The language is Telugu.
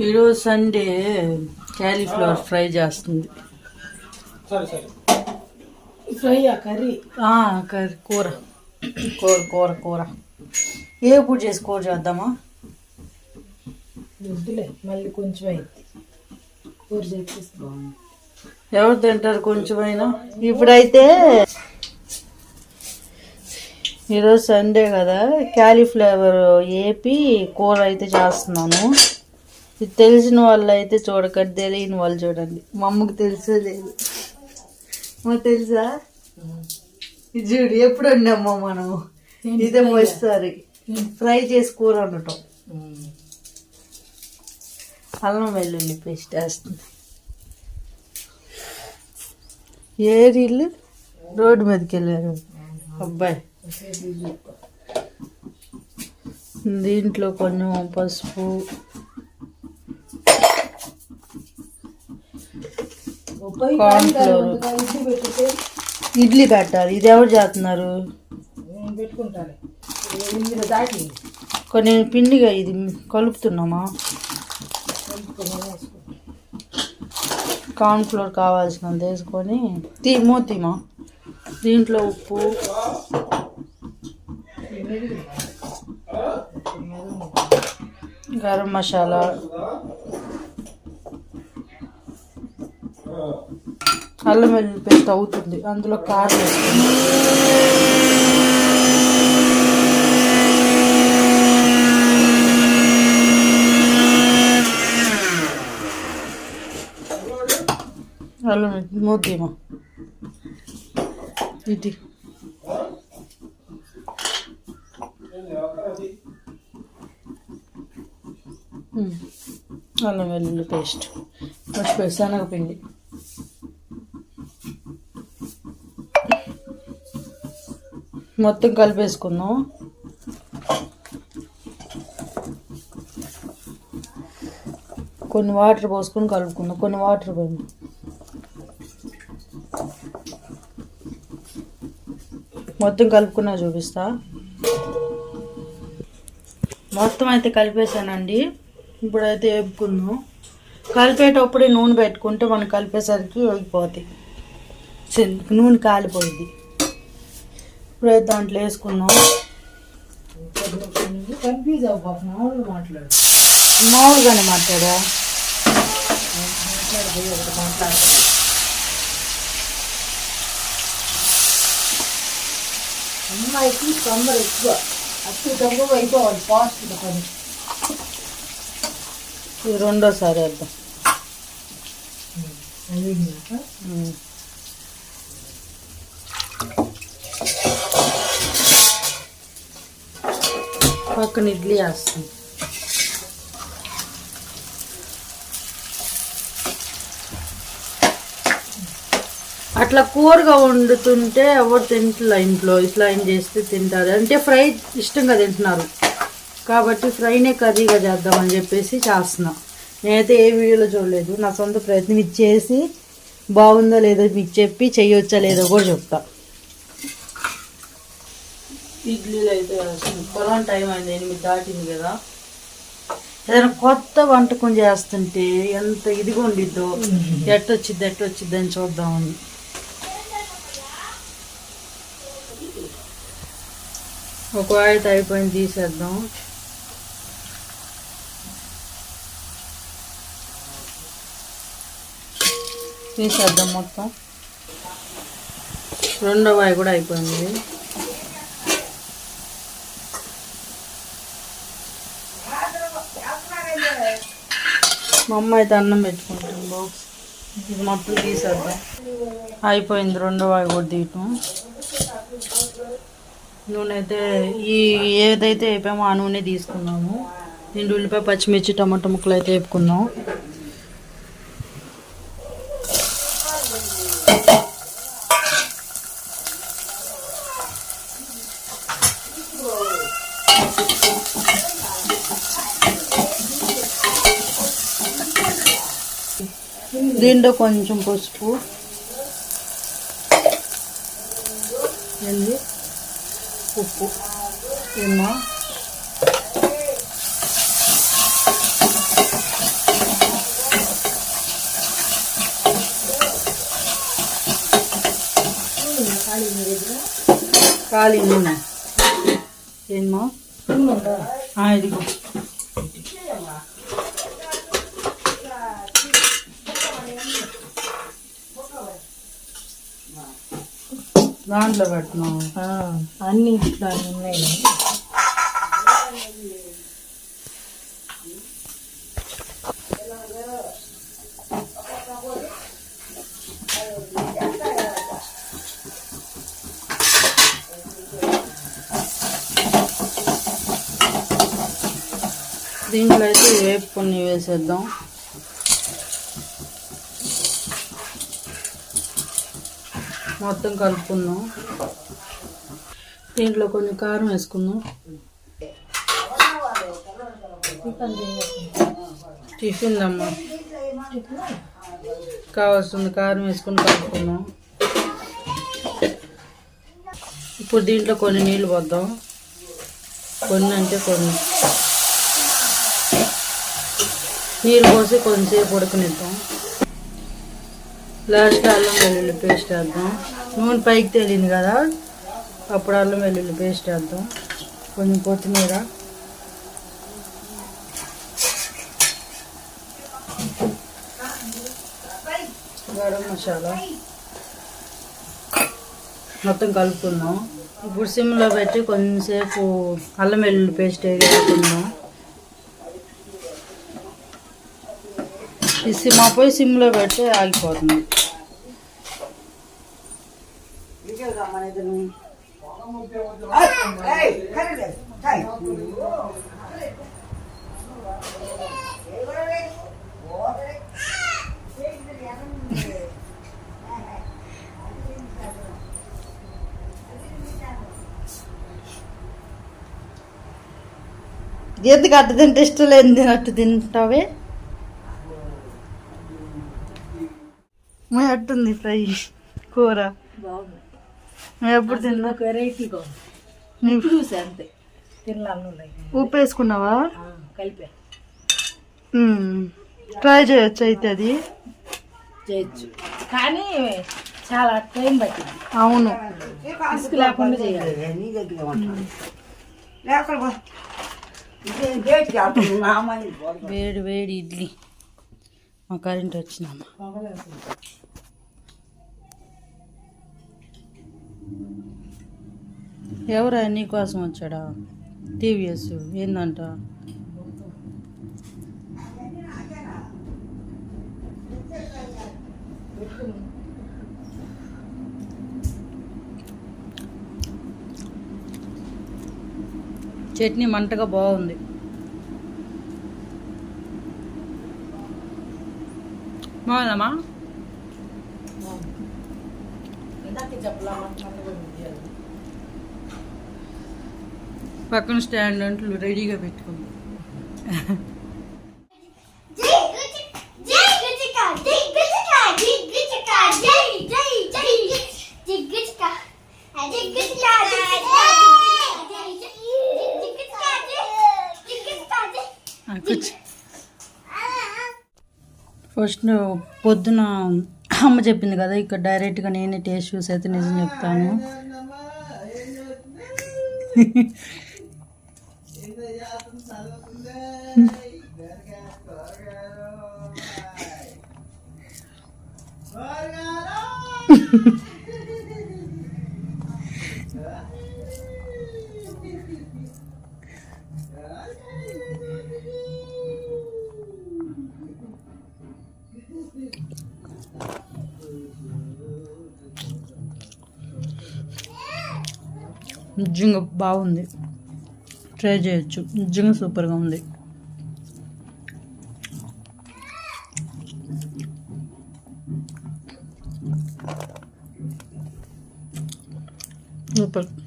ఈరోజు సండే క్యాలీఫ్లవర్ ఫ్రై చేస్తుంది. సరే సరే. Fry curry? ఆ, కర్రీ కూర. కూర కూర కూర. ఏ పూట చేసి కూర చేద్దామా? వద్దులే మళ్ళీ కొంచెం అయింది కూర చేపిస్తాం. ఎవరు తింటారు కొంచెమైనా? ఇప్పుడైతే ఈరోజు సండే కదా క్యాలీఫ్లవర్ వేపి కూర అయితే చేస్తున్నాను. తెలిసిన వాళ్ళు అయితే చూడకండి తెలియని వాళ్ళు చూడండి. మా అమ్మకి తెలిసే లేదు. మాకు తెలుసా? ఇది చూడు ఎప్పుడు వండామా మనం ఇదే మొదటిసారి. ఫ్రై చేసి కూర వండటం అల్లం వెల్లుల్లి పేస్ట్ వేస్తుంది. ఏరిళ్ళు రోడ్డు మీదకి వెళ్ళారు. అబ్బాయి. దీంట్లో కొంచెం పసుపు పెట్టితే ఇడ్లీ పెట్టాలి. ఇది ఎవరు చేస్తున్నారు? కొన్ని పిండిగా ఇది కలుపుతున్నామా? కార్న్ ఫ్లోర్ కావాల్సినంత వేసుకొని తీ మూతిమా దీంట్లో ఉప్పు. గరం మసాలా. అల్లం వెల్లుల్లి పేస్ట్ అవుతుంది అందులో కారం అల్లం మూతేమో. ఇది. అల్లం వెల్లుల్లి పేస్ట్. మర్చిపోయి శనగపిండి. మొత్తం కలిపేసుకుందాం. కొన్ని వాటర్ పోసుకొని కలుపుకుందాం. కొన్ని వాటర్ పోయి. మొత్తం కలుపుకున్నా చూపిస్తా. మొత్తం అయితే కలిపేసానండి ఇప్పుడైతే వేపుకుందాం. కలిపేటప్పుడే నూనె పెట్టుకుంటే మనం కలిపేసరికి వెళ్ళిపోతాయి నూనె కాలిపోయింది ఇప్పుడైతే దాంట్లో వేసుకుందాం కన్ఫ్యూజ్ అవ్వకు మామూలుగా మాట్లాడు. మామూలుగానే మాట్లాడా? అమ్మాయికి తొందర ఎక్కువ. అతి తక్కువ అయిపోవాలి ఫాస్ట్గా పని. ఇది రెండోసారి వేద్దాం. అడిగినాక ఉమ్. పక్కన ఇడ్లీ వేస్తాం. అట్లా కూరగా వండుతుంటే ఎవరు తింటలే ఇంట్లో ఇట్లా ఏం చేస్తే తింటారు. అంటే ఫ్రై ఇష్టంగా తింటున్నారు. కాబట్టి ఫ్రైనే కర్రీగా చేద్దామని చెప్పేసి చేస్తున్నా. నేనైతే ఏ వీడియోలో చూడలేదు. నా సొంత ప్రయత్నం ఇచ్చేసి బాగుందో లేదో మీకు చెప్పి చేయొచ్చా లేదో కూడా చెప్తాను ఇడ్లీలు అయితే. పొలం టైం అయింది ఎనిమిది దాటింది కదా. ఏదైనా కొత్త వంటకం చేస్తుంటే ఎంత ఇదిగా ఉండిద్దో ఎట్టొచ్చిద్ది ఎట్టొచ్చిద్ది అని చూద్దామని ఒక అయితే అయిపోయింది తీసేద్దాం. తీసేద్దాం మొత్తం. రెండో వాయి కూడా అయిపోయింది. మా అమ్మ అయితే అన్నం పెట్టుకుంటుంది బాక్స్ ఇది మొత్తం తీసేద్దాం? అయిపోయింది రెండో అవి కూడా తీయటం. నూనె అయితే ఈ ఏదైతే వేపామో ఆ నూనె తీసుకున్నాము. దీంట్లో ఉల్లిపాయ పచ్చిమిర్చి టమాటా ముక్కలు అయితే వేపుకుందాం దీంట్లో కొంచెం పసుపు ఏంది ఉప్పు ఏమో కాళీ నూనె ఏమో ఇదిగో దాంట్లో పెట్టినావు అన్ని దాని ఉన్నాయి. దీంట్లో అయితే వేపుకొని వేసేద్దాం. మొత్తం కలుపుకుందాం. దీంట్లో కొన్ని కారం వేసుకుందాం. టిఫిన్ అమ్మా. కావాల్సింది కారం వేసుకుని కలుపుకుందాం. ఇప్పుడు దీంట్లో కొన్ని నీళ్ళు పోద్దాం. కొన్ని అంటే కొన్ని. నీళ్ళు పోసి కొంచెంసేపు ఉడకనిద్దాం. లాస్ట్ అల్లం వెల్లుల్లి పేస్ట్ వేద్దాం. నూనె పైకి తేలింది కదా అప్పుడు అల్లం వెల్లుల్లి పేస్ట్ వేద్దాం. కొంచెం కొత్తిమీర. గరం మసాలా. మొత్తం కలుపుకుందాం. ఇప్పుడు సిమ్లో పెట్టి కొంచెంసేపు అల్లం వెల్లుల్లి పేస్ట్ వేసుకుందాం ఈ సిమ్ పోయి సిమ్లో పెట్టి ఆగిపోతుంది. ఎందుకు అట్టు తింటే ఇష్టం లేని తినట్టు తింటావే? మా అట్టుంది ఫ్రై కూర. బాగుంది. మేము ఎప్పుడు తిన్నా ఒక వెరైటీగా ఉంది. నీ- చూసా అంతే. తిన్నాను ఉప్పు వేసుకున్నావా కలిపా. ట్రై చేయొచ్చు అయితే అది. చేయొచ్చు. కానీ చాలా టైం పట్టింది. అవును. లేకుండా చేయాలి. వేడి వేడి ఇడ్లీ. మా కరెంట్ వచ్చిందమ్మా. ఎవరా నీకోసం వచ్చాడా? టీవీఎస్ ఏందంట? చట్నీ మంటగా బాగుంది. బాగుందమ్మా? చెప్పలా పక్కన స్టాండ్ అంట్లు రెడీగా పెట్టుకుంది. ఫస్ట్ పొద్దున అమ్మ చెప్పింది కదా ఇక్కడ డైరెక్ట్గా నేనే టేస్ట్ చూసి అయితే నిజం చెప్తాను. నిజంగా బాగుంది. ట్రై చేయొచ్చు. నిజంగా సూపర్గా ఉంది. but